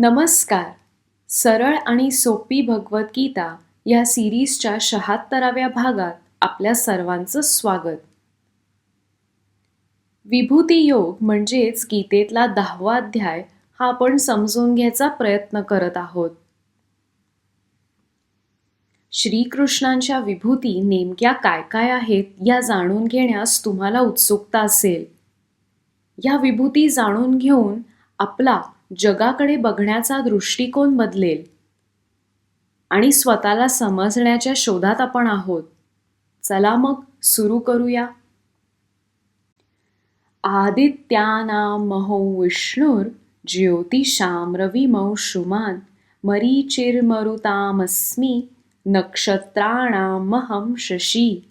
नमस्कार. सरळ आणि सोपी भगवद्गीता या सिरीजच्या शहात्तराव्या भागात आपल्या सर्वांचं स्वागत. विभूती योग म्हणजेच गीतेतला दहावा अध्याय हा आपण समजून घ्यायचा प्रयत्न करत आहोत. श्रीकृष्णांच्या विभूती नेमक्या काय काय आहेत या जाणून घेण्यास तुम्हाला उत्सुकता असेल. या विभूती जाणून घेऊन आपला जगाकडे बघण्याचा दृष्टिकोन बदलेल. आणि स्वतःला समजण्याच्या शोधात आपण आहोत. चला मग सुरू करूया. आदित्यानामहो विष्णुर ज्योतिषां रविमौषुमान् मरीचिर्मरुतामस्मि नक्षत्राणामहं शशी।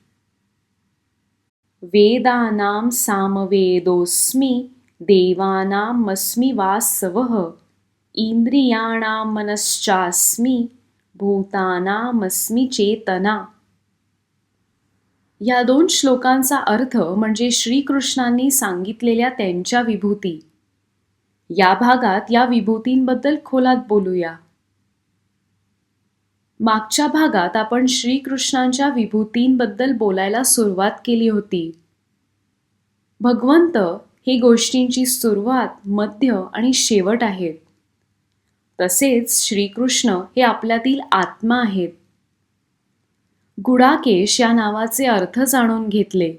वेदानां सामवेदोऽस्मि देवानामस्मि वासवः इन्द्रियाणां मनश्चास्मि भूतानामस्मि चेतना। या दोन श्लोकांचा अर्थ म्हणजे श्रीकृष्णांनी सांगितलेल्या त्यांच्या विभूती. या भागात या विभूतींबद्दल खोलात बोलूया. मागच्या भागात आपण श्रीकृष्णांच्या विभूतींबद्दल बोलायला सुरुवात केली होती. भगवंत हे गोष्टींची सुरुवात मध्य आणि शेवट आहेत. तसेच श्रीकृष्ण हे आपल्यातील आत्मा आहेत. गुडाकेश या नावाचे अर्थ जाणून घेतले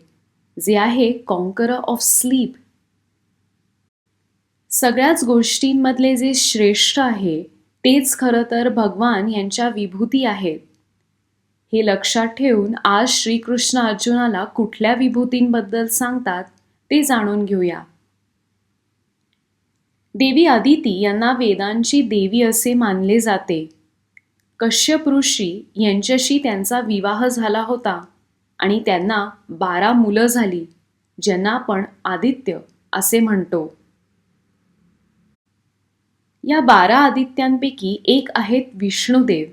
जे आहे कॉन्कर ऑफ स्लीप सगळ्याच गोष्टींमधले जे श्रेष्ठ आहे तेच खरं तर भगवान यांच्या विभूती आहेत. हे लक्षात ठेवून आज श्रीकृष्ण अर्जुनाला कुठल्या विभूतींबद्दल सांगतात? ते जाणून घेऊया. देवी आदिती यांना वेदांची देवी असे मानले जाते. कश्यप ऋषी यांच्याशी त्यांचा विवाह झाला होता आणि त्यांना बारा मुलं झाली ज्यांना आपण आदित्य असे म्हणतो. या बारा आदित्यांपैकी एक आहेत विष्णुदेव.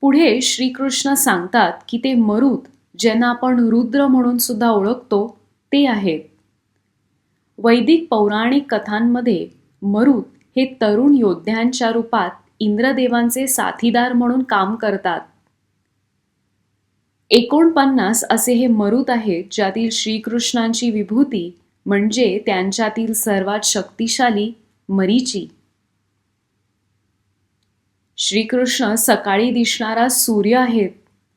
पुढे श्रीकृष्ण सांगतात की ते मरुत ज्यांना आपण रुद्र म्हणून सुद्धा ओळखतो ते आहेत. वैदिक पौराणिक कथांमध्ये मरुत हे तरुण योद्ध्यांच्या रूपात इंद्रदेवांचे साथीदार म्हणून काम करतात. एकोणपन्नास असे हे मरुत आहेत ज्यातील श्रीकृष्णांची विभूती म्हणजे त्यांच्यातील सर्वात शक्तिशाली मरीची. श्रीकृष्ण सकाळी दिसणारा सूर्य आहेत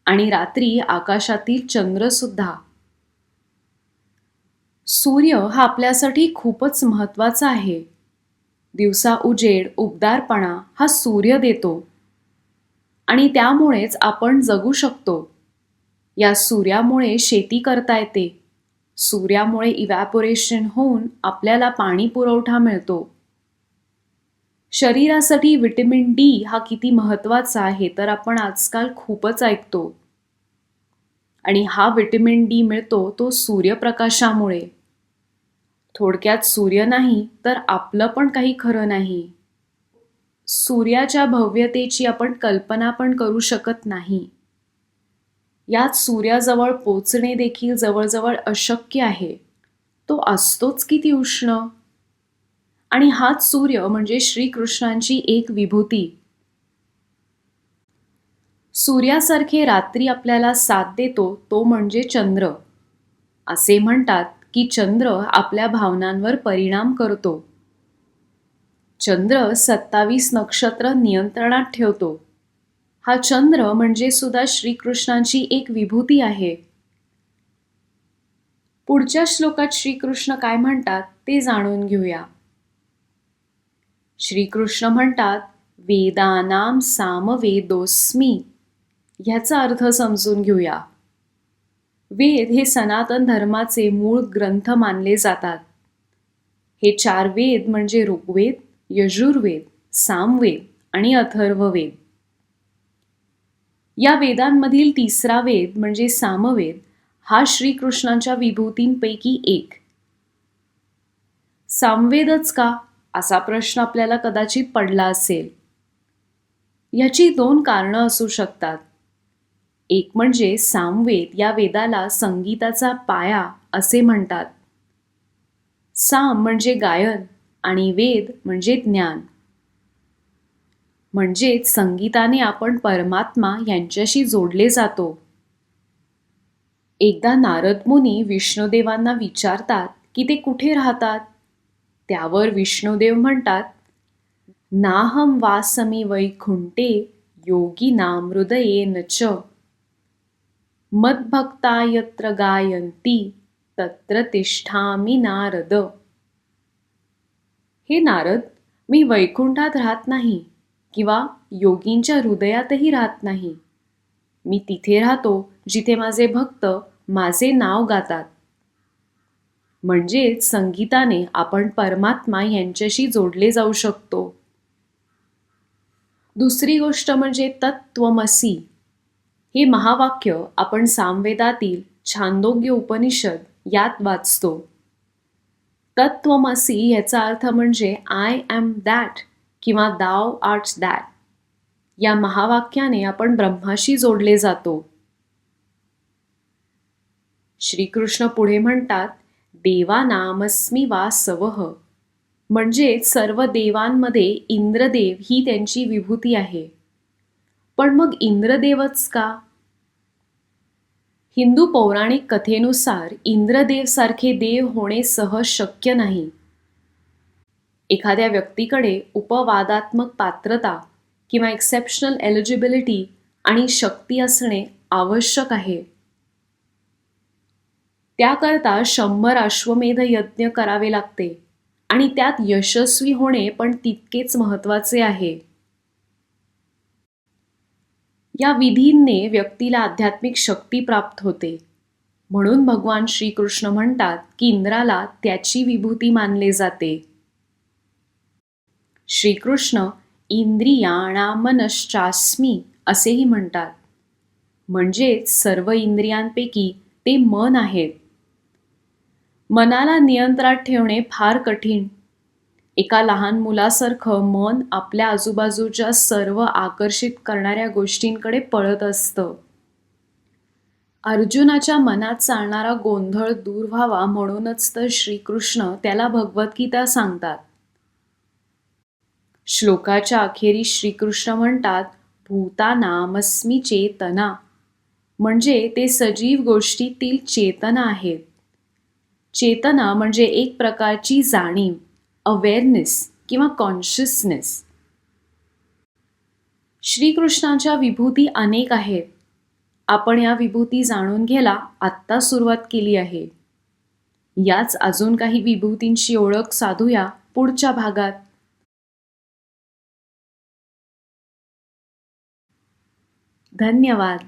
आणि रात्री आकाशातील चंद्र सुद्धा. सूर्य हा आपल्यासाठी खूपच महत्त्वाचा आहे. दिवसा उजेड उबदारपणा हा सूर्य देतो. आणि त्यामुळेच आपण जगू शकतो. या सूर्यामुळे शेती करता येते. सूर्यामुळे इव्हॅपोरेशन होऊन आपल्याला पाणी पुरवठा मिळतो. शरीरासाठी विटॅमिन डी हा किती महत्त्वाचा आहे तर आपण आजकाल खूपच ऐकतो. आणि हा विटॅमिन डी मिळतो तो सूर्यप्रकाशामुळे. थोडक्यात सूर्य नाही तर आपलं पण काही खरं नाही. सूर्याच्या भव्यतेची आपण कल्पना पण करू शकत नाही. यात सूर्याजवळ पोचणे देखील जवळजवळ अशक्य आहे. तो असतोच किती उष्ण? आणि हाच सूर्य म्हणजे श्रीकृष्णांची एक विभूती. सूर्यासारखे रात्री आपल्याला साथ देतो तो म्हणजे चंद्र. असे म्हणतात की चंद्र आपल्या भावनांवर परिणाम करतो. चंद्र सत्तावीस नक्षत्र नियंत्रणात ठेवतो. हा चंद्र म्हणजे सुद्धा श्रीकृष्णांची एक विभूती आहे. पुढच्या श्लोकात श्रीकृष्ण काय म्हणतात ते जाणून घेऊया. श्रीकृष्ण म्हणतात वेदानाम सामवेदोस्मी ह्याचा अर्थ समजून घेऊया. वेद हे सनातन धर्माचे मूळ ग्रंथ मानले जातात. हे चार वेद म्हणजे ऋग्वेद यजुर्वेद सामवेद आणि अथर्ववेद. या वेदांमधील तिसरा वेद म्हणजे सामवेद हा श्रीकृष्णांच्या विभूतींपैकी एक. सामवेदच का? असा प्रश्न आपल्याला कदाचित पडला असेल. याची दोन कारणं असू शकतात. एक म्हणजे सामवेद या वेदाला संगीताचा पाया असे म्हणतात. साम म्हणजे गायन आणि वेद म्हणजे ज्ञान. म्हणजेच संगीताने आपण परमात्मा यांच्याशी जोडले जातो. एकदा नारद मुनी विष्णुदेवांना विचारतात की ते कुठे राहतात? त्यावर विष्णुदेव म्हणतात नाहम वासमी वैकुंठे योगी नाम हृदयेन च। मद्भक्ता यत्र गायंती तत्र तिष्ठामी नारद। हे नारद मी वैकुंठात राहत नाही किंवा योगींच्या हृदयातही राहत नाही. मी तिथे राहतो जिथे माझे भक्त माझे नाव गातात. म्हणजेच संगीताने आपण परमात्मा यांच्याशी जोडले जाऊ शकतो. दुसरी गोष्ट म्हणजे तत्त्वमसी. हे महावाक्य आपण सामवेदातील छांदोग्य उपनिषद यात वाचतो. तत्त्वमसी याचा अर्थ म्हणजे आय ॲम दॅट किंवा दाव आर्ट्स दॅट या महावाक्याने आपण ब्रह्माशी जोडले जातो. श्रीकृष्ण पुढे म्हणतात देवा नामस्मी वासवह म्हणजे सर्व देवांमध्ये इंद्रदेव ही त्यांची विभूती आहे. पण मग इंद्रदेवच का? हिंदू पौराणिक कथेनुसार इंद्रदेव सारखे देव होणे सहज शक्य नाही. एखाद्या व्यक्तीकडे उपवादात्मक पात्रता किंवा एक्सेप्शनल एलिजिबिलिटी आणि शक्ती असणे आवश्यक आहे. त्याकरता शंभर अश्वमेध यज्ञ करावे लागते आणि त्यात यशस्वी होणे पण तितकेच महत्त्वाचे आहे. या विधींने व्यक्तीला आध्यात्मिक शक्ती प्राप्त होते. म्हणून भगवान श्रीकृष्ण म्हणतात की इंद्राला त्याची विभूती मानले जाते. श्रीकृष्ण इंद्रियाणामनश्चास्मी असेही म्हणतात. म्हणजेच सर्व इंद्रियांपैकी ते मन आहेत. मनाला नियंत्रणात ठेवणे फार कठीण. एका लहान मुलासारखं मन आपल्या आजूबाजूच्या सर्व आकर्षित करणाऱ्या गोष्टींकडे पळत असतं. अर्जुनाच्या मनात चालणारा गोंधळ दूर व्हावा म्हणूनच तर श्रीकृष्ण त्याला भगवद्गीता सांगतात. श्लोकाच्या अखेरी श्रीकृष्ण म्हणतात भूता नामस्मी चेतना. म्हणजे ते सजीव गोष्टीतील चेतना आहेत. चेतना म्हणजे एक प्रकारची जाणीव अवेअरनेस किंवा कॉन्शियसनेस श्रीकृष्णाच्या विभूती अनेक आहेत. आपण या विभूती जाणून घ्यायला आत्ता सुरुवात केली आहे. याच अजून काही विभूतींची ओळख साधूया पुढच्या भागात. धन्यवाद.